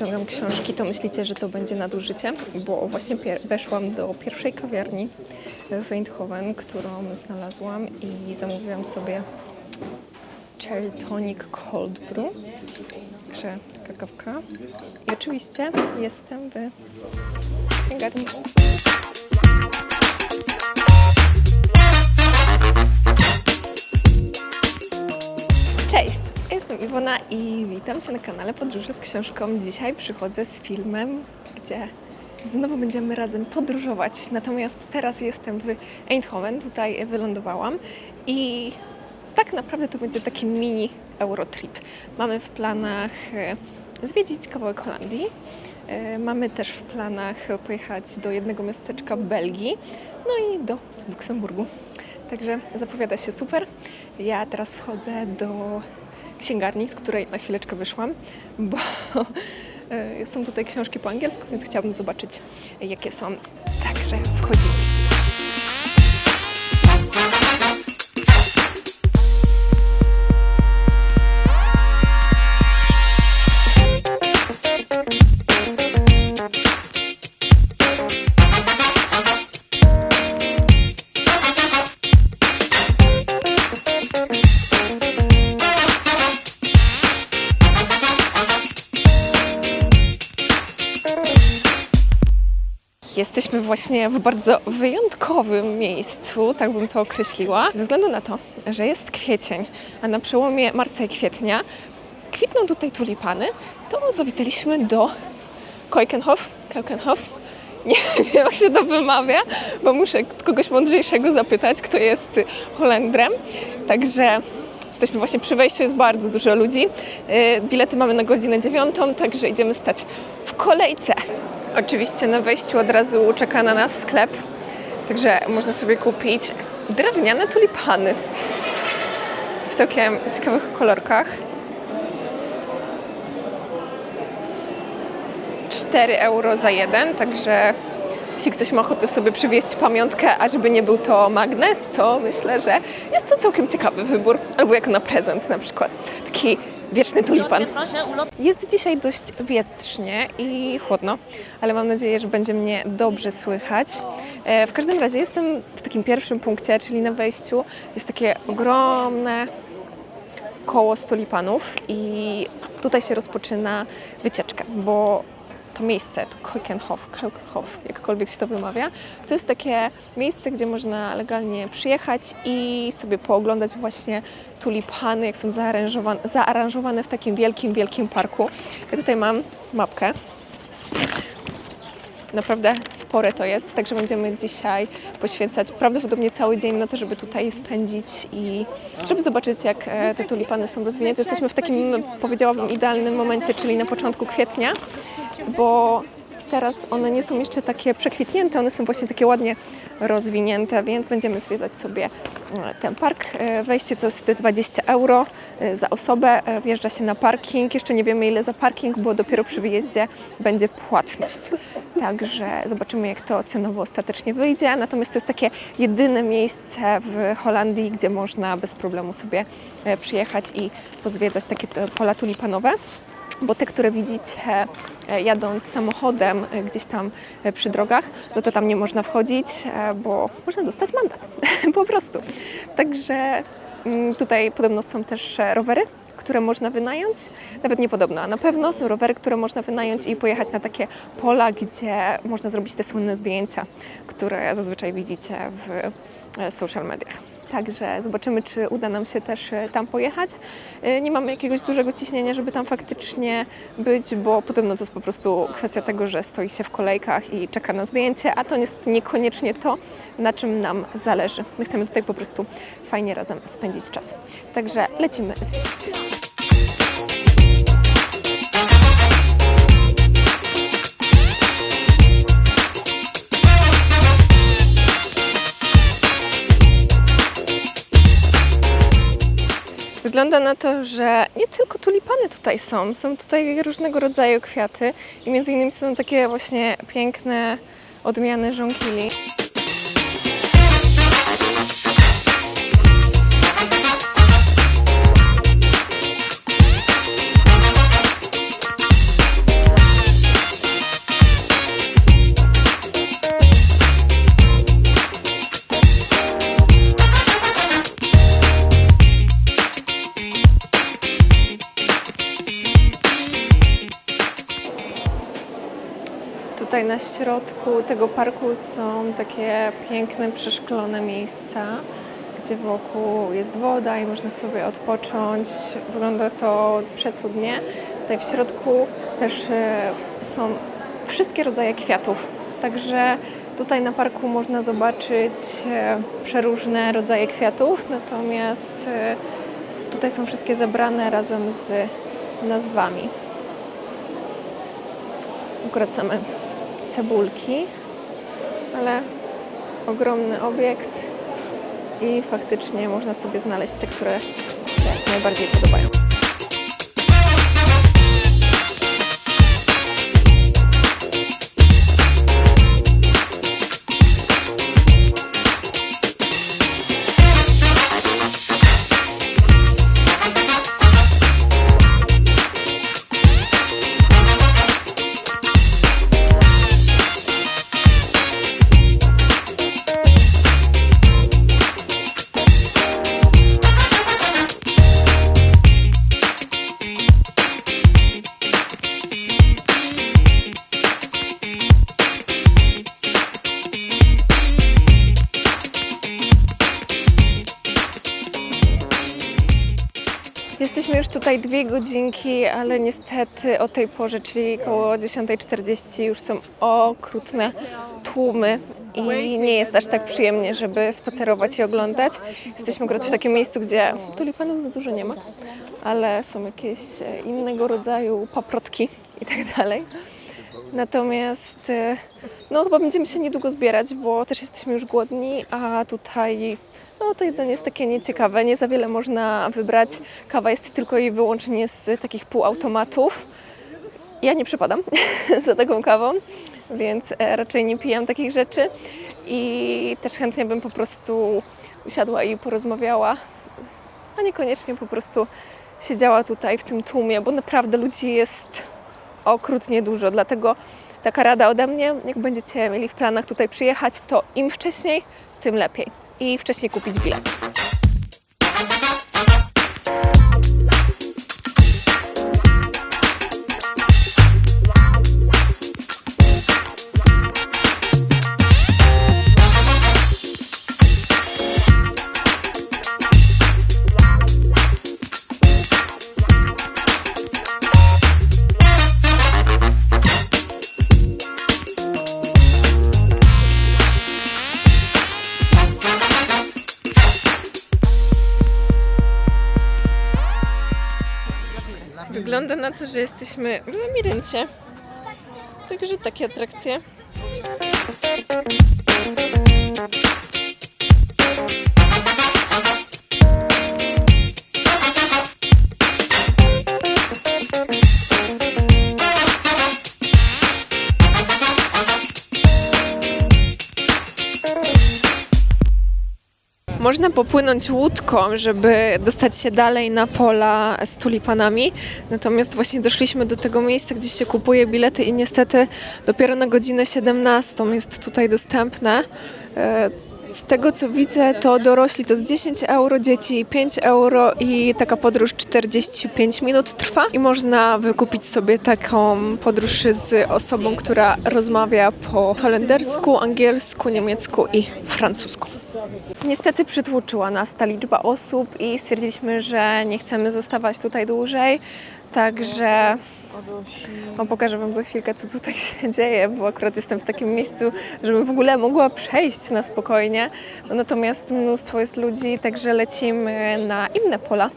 Przyciągam książki, to myślicie, że to będzie nadużycie? Bo właśnie weszłam do pierwszej kawiarni w Eindhoven, którą znalazłam i zamówiłam sobie Cherry Tonic Cold Brew. Także taka kawka. I oczywiście jestem w księgarni. Cześć, jestem Iwona i witam Cię na kanale Podróże z Książką. Dzisiaj przychodzę z filmem, gdzie znowu będziemy razem podróżować. Natomiast teraz jestem w Eindhoven, tutaj wylądowałam i tak naprawdę to będzie taki mini Eurotrip. Mamy w planach e, zwiedzić kawałek Holandii. E, Mamy też w planach pojechać do jednego miasteczka w Belgii, no i do Luksemburgu. Także zapowiada się super. Ja teraz wchodzę do księgarni, z której na chwileczkę wyszłam, bo e, są tutaj książki po angielsku, więc chciałabym zobaczyć, jakie są. Także wchodzimy. Jesteśmy właśnie w bardzo wyjątkowym miejscu, tak bym to określiła, ze względu na to, że jest kwiecień, a na przełomie marca i kwietnia kwitną tutaj tulipany, to zawitaliśmy do Keukenhof, Keukenhof. Nie wiem, jak się to wymawia, bo muszę kogoś mądrzejszego zapytać, kto jest Holendrem. Także jesteśmy właśnie przy wejściu, jest bardzo dużo ludzi. Yy, Bilety mamy na godzinę dziewiątą, także idziemy stać w kolejce. Oczywiście na wejściu od razu czeka na nas sklep, także można sobie kupić drewniane tulipany w całkiem ciekawych kolorkach. 4 euro za jeden, także jeśli ktoś ma ochotę sobie przywieźć pamiątkę, a żeby nie był to magnes, to myślę, że jest to całkiem ciekawy wybór, albo jako na prezent na przykład. Taki wieczny tulipan. Jest dzisiaj dość wietrznie i chłodno, ale mam nadzieję, że będzie mnie dobrze słychać. E, W każdym razie jestem w takim pierwszym punkcie, czyli na wejściu. Jest takie ogromne koło z tulipanów i tutaj się rozpoczyna wycieczka, bo to miejsce, to Keukenhof, Keukenhof, jakkolwiek się to wymawia, to jest takie miejsce, gdzie można legalnie przyjechać i sobie pooglądać właśnie tulipany, jak są zaaranżowane, zaaranżowane w takim wielkim, wielkim parku. Ja tutaj mam mapkę. Naprawdę spore to jest, także będziemy dzisiaj poświęcać prawdopodobnie cały dzień na to, żeby tutaj spędzić i żeby zobaczyć, jak e, te tulipany są rozwinięte. Jesteśmy w takim, powiedziałabym, idealnym momencie, czyli na początku kwietnia, bo teraz one nie są jeszcze takie przekwitnięte, one są właśnie takie ładnie rozwinięte, więc będziemy zwiedzać sobie e, ten park. E, Wejście to jest 20 euro e, za osobę, wjeżdża się na parking. Jeszcze nie wiemy ile za parking, bo dopiero przy wyjeździe będzie płatność. Także zobaczymy jak to cenowo ostatecznie wyjdzie. Natomiast to jest takie jedyne miejsce w Holandii, gdzie można bez problemu sobie przyjechać i pozwiedzać takie pola tulipanowe bo te, które widzicie e, jadąc samochodem e, gdzieś tam e, przy drogach, no to tam nie można wchodzić, bo można dostać mandat, po prostu. Także mm, tutaj podobno są też rowery, które można wynająć, nawet nie podobno, a na pewno są rowery, które można wynająć i pojechać na takie pola, gdzie można zrobić te słynne zdjęcia, które zazwyczaj widzicie w social mediach. Także zobaczymy, czy uda nam się też e, tam pojechać. E, Nie mamy jakiegoś dużego ciśnienia, żeby tam faktycznie być, bo podobno to jest po prostu kwestia tego, że stoi się w kolejkach i czeka na zdjęcie, a to jest niekoniecznie to, na czym nam zależy. My chcemy tutaj po prostu fajnie razem spędzić czas. Także lecimy zwiedzać. Wygląda na to, że nie tylko tulipany tutaj są, są tutaj różnego rodzaju kwiaty i między innymi są takie właśnie piękne odmiany żonkili. Na środku tego parku są takie piękne, przeszklone miejsca, gdzie wokół jest woda i można sobie odpocząć. Wygląda to przecudnie. Tutaj w środku też e, są wszystkie rodzaje kwiatów. Także tutaj na parku można zobaczyć e, przeróżne rodzaje kwiatów, natomiast e, tutaj są wszystkie zebrane razem z nazwami. Akurat same cebulki, ale ogromny obiekt i faktycznie można sobie znaleźć te, które się najbardziej podobają. Jesteśmy już tutaj dwie godzinki, ale niestety o tej porze, czyli około 10.40 już są okrutne tłumy i nie jest aż tak przyjemnie, żeby spacerować i oglądać. Jesteśmy akurat w takim miejscu, gdzie tulipanów za dużo nie ma, ale są jakieś innego rodzaju paprotki i tak dalej. Natomiast e, no chyba będziemy się niedługo zbierać, bo też jesteśmy już głodni, a tutaj no to jedzenie jest takie nieciekawe, nie za wiele można wybrać. Kawa jest tylko i wyłącznie z takich półautomatów. Ja nie przepadam za taką kawą, więc e, raczej nie pijam takich rzeczy. I też chętnie bym po prostu usiadła i porozmawiała, a niekoniecznie po prostu siedziała tutaj w tym tłumie, bo naprawdę ludzi jest okrutnie dużo, dlatego taka rada ode mnie, jak będziecie mieli w planach tutaj przyjechać, to im wcześniej, tym lepiej i wcześniej kupić bilet. Wygląda na to, że jesteśmy w labiryncie. Także takie atrakcje. Można popłynąć łódką, żeby dostać się dalej na pola z tulipanami. Natomiast właśnie doszliśmy do tego miejsca, gdzie się kupuje bilety i niestety dopiero na godzinę 17 jest tutaj dostępne. E, Z tego co widzę, to dorośli to z 10 euro, dzieci 5 euro i taka podróż 45 minut trwa. I można wykupić sobie taką podróż z osobą, która rozmawia po holendersku, angielsku, niemiecku i francusku. Niestety przytłoczyła nas ta liczba osób i stwierdziliśmy, że nie chcemy zostawać tutaj dłużej, także pokażę Wam za chwilkę, co tutaj się dzieje, bo akurat jestem w takim miejscu, żebym w ogóle mogła przejść na spokojnie. No, natomiast mnóstwo jest ludzi, także lecimy na inne pola,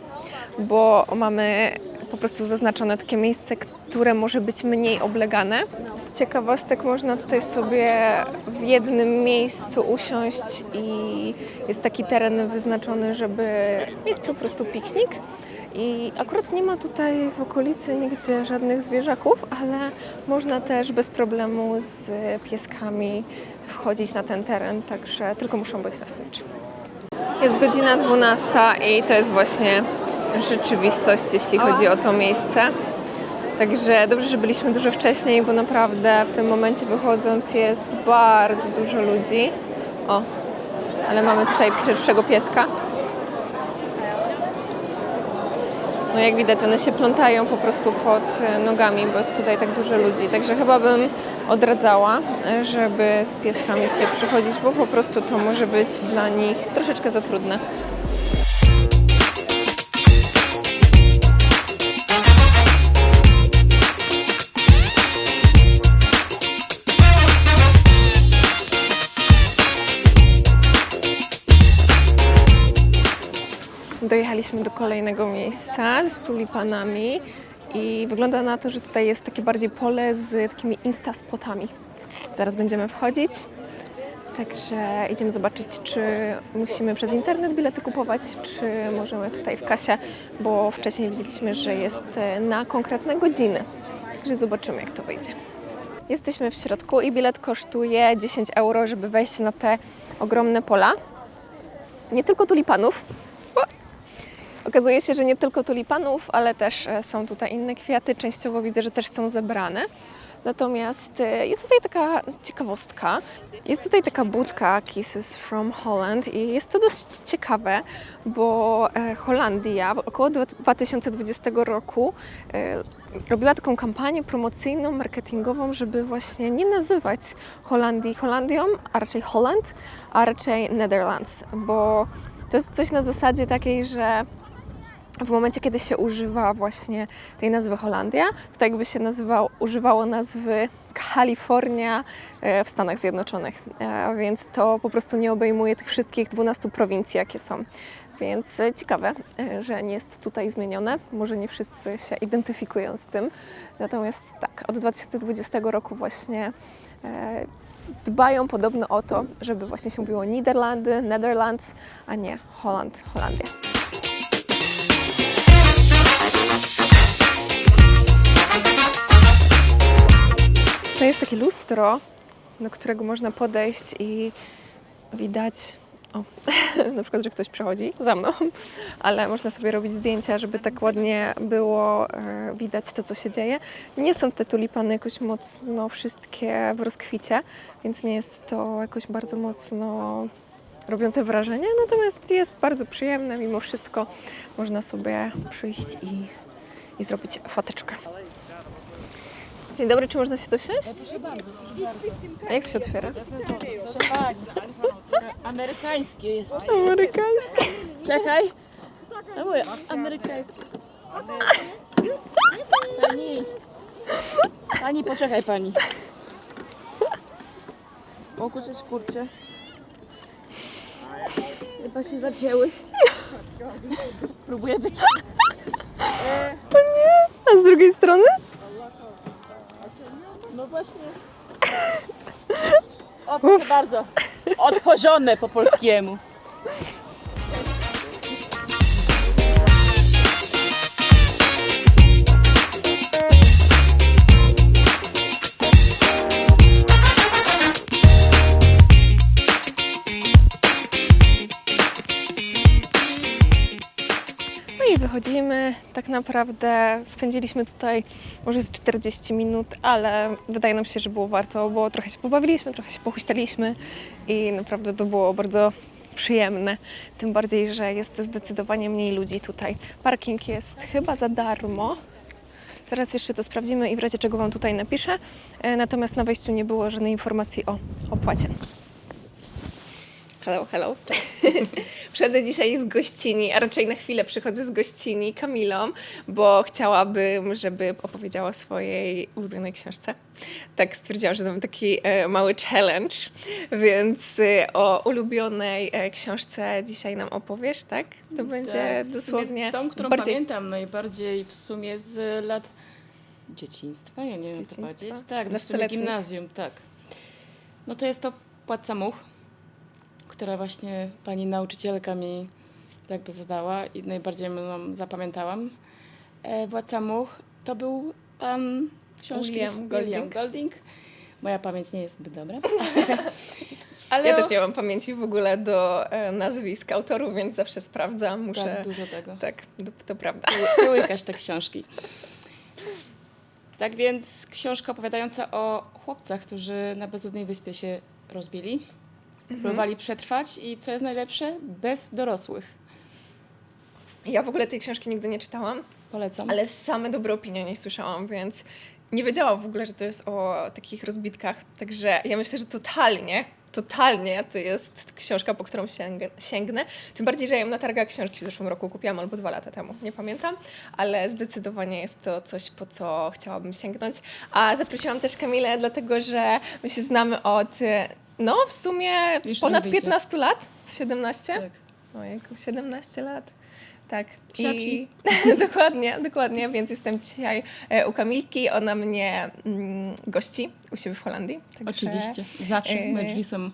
bo mamy po prostu zaznaczone takie miejsce, które może być mniej oblegane. Z ciekawostek można tutaj sobie w jednym miejscu usiąść i jest taki teren wyznaczony, żeby mieć po prostu piknik. I akurat nie ma tutaj w okolicy nigdzie żadnych zwierzaków, ale można też bez problemu z pieskami wchodzić na ten teren, także tylko muszą być na. Jest godzina 12 i to jest właśnie rzeczywistość, jeśli chodzi o to miejsce. Także dobrze, że byliśmy dużo wcześniej, bo naprawdę w tym momencie wychodząc jest bardzo dużo ludzi. O, ale mamy tutaj pierwszego pieska. no jak widać one się plątają po prostu pod e, nogami, bo jest tutaj tak dużo ludzi. Także chyba bym odradzała, żeby z pieskami tutaj przychodzić, bo po prostu to może być dla nich troszeczkę za trudne. Dojechaliśmy do kolejnego miejsca z tulipanami i wygląda na to, że tutaj jest takie bardziej pole z takimi instaspotami. Zaraz będziemy wchodzić, także idziemy zobaczyć, czy musimy przez internet bilety kupować, czy możemy tutaj w kasie, bo wcześniej widzieliśmy, że jest e, na konkretne godziny. Także zobaczymy, jak to wyjdzie. Jesteśmy w środku i bilet kosztuje 10 euro, żeby wejść na te ogromne pola. Nie tylko tulipanów, Okazuje się, że nie tylko tulipanów, ale też e, są tutaj inne kwiaty. Częściowo widzę, że też są zebrane. Natomiast e, jest tutaj taka ciekawostka. Jest tutaj taka budka Kisses from Holland i jest to dość ciekawe, bo e, Holandia około dwa- 2020 roku robiła taką kampanię promocyjną, marketingową, żeby właśnie nie nazywać Holandii Holandią, a raczej Holland, a raczej Netherlands, bo to jest coś na zasadzie takiej, że w momencie, kiedy się używa właśnie tej nazwy Holandia, to tak jakby się nazywał, używało nazwy Kalifornia e, w Stanach Zjednoczonych. E, Więc to po prostu nie obejmuje tych wszystkich 12 prowincji, jakie są. Więc e, ciekawe, że nie jest tutaj zmienione. Może nie wszyscy się identyfikują z tym. Natomiast tak, od 2020 roku właśnie dbają podobno o to, żeby właśnie się mówiło Niderlandy, Netherlands, a nie Holland, Holandia. To jest takie lustro, do którego można podejść i widać, o, na przykład, że ktoś przechodzi za mną, ale można sobie robić zdjęcia, żeby tak ładnie było e, widać to, co się dzieje. Nie są te tulipany jakoś mocno wszystkie w rozkwicie, więc nie jest to jakoś bardzo mocno robiące wrażenie, natomiast jest bardzo przyjemne, mimo wszystko można sobie przyjść i, i zrobić foteczkę. Dzień dobry, czy można się tu siąść? A jak się otwiera? Amerykańskie jest. Amerykański. Czekaj. No mówię, amerykańskie. Pani. Pani, poczekaj pani. O kurczę, kurczę. Chyba się zacięły. Próbuję wyjść. O nie! A z drugiej strony? No właśnie. O, proszę bardzo. Otworzone po polskiemu. Tak naprawdę spędziliśmy tutaj może z 40 minut, ale wydaje nam się, że było warto, bo trochę się pobawiliśmy, trochę się pochuśtaliśmy i naprawdę to było bardzo przyjemne. Tym bardziej, że jest zdecydowanie mniej ludzi tutaj. Parking jest chyba za darmo. Teraz jeszcze to sprawdzimy i w razie czego Wam tutaj napiszę. E, Natomiast na wejściu nie było żadnej informacji o opłacie. Hello, hello. Przychodzę dzisiaj z gościni, a raczej na chwilę przychodzę z gościni Kamilą, bo chciałabym, żeby opowiedziała o swojej ulubionej książce. Tak stwierdziłam, że dam taki e, mały challenge, więc e, o ulubionej e, książce dzisiaj nam opowiesz, tak? To będzie Tak, sumie dosłownie Tą, którą bardziej pamiętam najbardziej w sumie z lat dzieciństwa, ja nie wiem co Dzieciństwa? powiedzieć. Tak, Nastoletnich. gimnazjum, tak. No to jest to Płatca Much, która właśnie pani nauczycielka mi jakby zadała i najbardziej ją zapamiętałam. E, Władca Much to był pan książki William Golding. Golding. Moja pamięć nie jest zbyt dobra. Ale Ja też nie mam pamięci w ogóle do e, nazwisk autorów, więc zawsze sprawdzam, muszę... Tak, dużo tego. Tak, to, to prawda. wyłykać te książki. Tak więc książka opowiadająca o chłopcach, którzy na bezludnej wyspie się rozbili, próbowali przetrwać i co jest najlepsze, bez dorosłych. Ja w ogóle tej książki nigdy nie czytałam, Polecam. ale same dobre opinie o niej słyszałam, więc nie wiedziałam w ogóle, że to jest o takich rozbitkach. Także ja myślę, że totalnie, totalnie to jest książka, po którą sięgnę. sięgnę. Tym bardziej, że ja ją na targach książki w zeszłym roku kupiłam albo dwa lata temu, nie pamiętam, ale zdecydowanie jest to coś, po co chciałabym sięgnąć. A zaprosiłam też Kamilę, dlatego że my się znamy od, no w sumie Jeszcze ponad nie wyjdzie. 15 lat, 17? Tak. Ojejku, 17 lat. Tak. I dokładnie, dokładnie, więc jestem dzisiaj e, u Kamilki. Ona mnie mm, gości u siebie w Holandii. Także Oczywiście. Zawsze. e, Moje drzwi są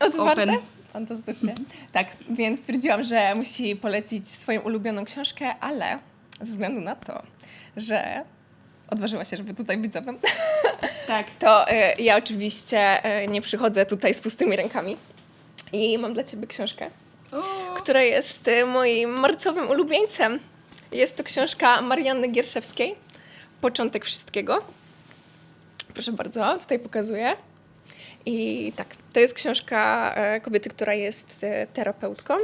Otwarte? open. Fantastycznie. Tak, więc stwierdziłam, że musi polecić swoją ulubioną książkę, ale ze względu na to, że odważyła się, żeby tutaj być Tak. to e, ja oczywiście e, nie przychodzę tutaj z pustymi rękami. I mam dla Ciebie książkę, która jest e, moim marcowym ulubieńcem. Jest to książka Marianny Gierszewskiej, Początek Wszystkiego. Proszę bardzo, tutaj pokazuję. I tak, to jest książka e, kobiety, która jest e, terapeutką.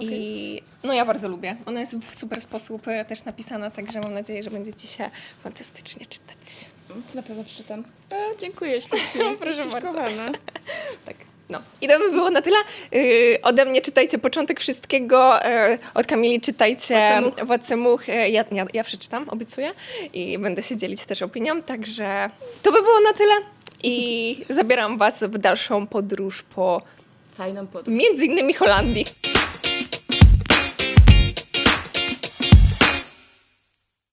I no ja bardzo lubię. Ona jest w super sposób e, też napisana, także mam nadzieję, że będzie Ci się fantastycznie czytać. na pewno przeczytam. E, dziękuję ślicznie. Proszę Jesteś bardzo. kochana. Tak. No. I to by było na tyle. Yy, ode mnie czytajcie początek wszystkiego. Yy, od Kamili czytajcie Władcę Much. Yy, ja, ja, ja przeczytam, obiecuję. I będę się dzielić też opinią. Także to by było na tyle. I zabieram Was w dalszą podróż po Fajną podróż. między innymi Holandii.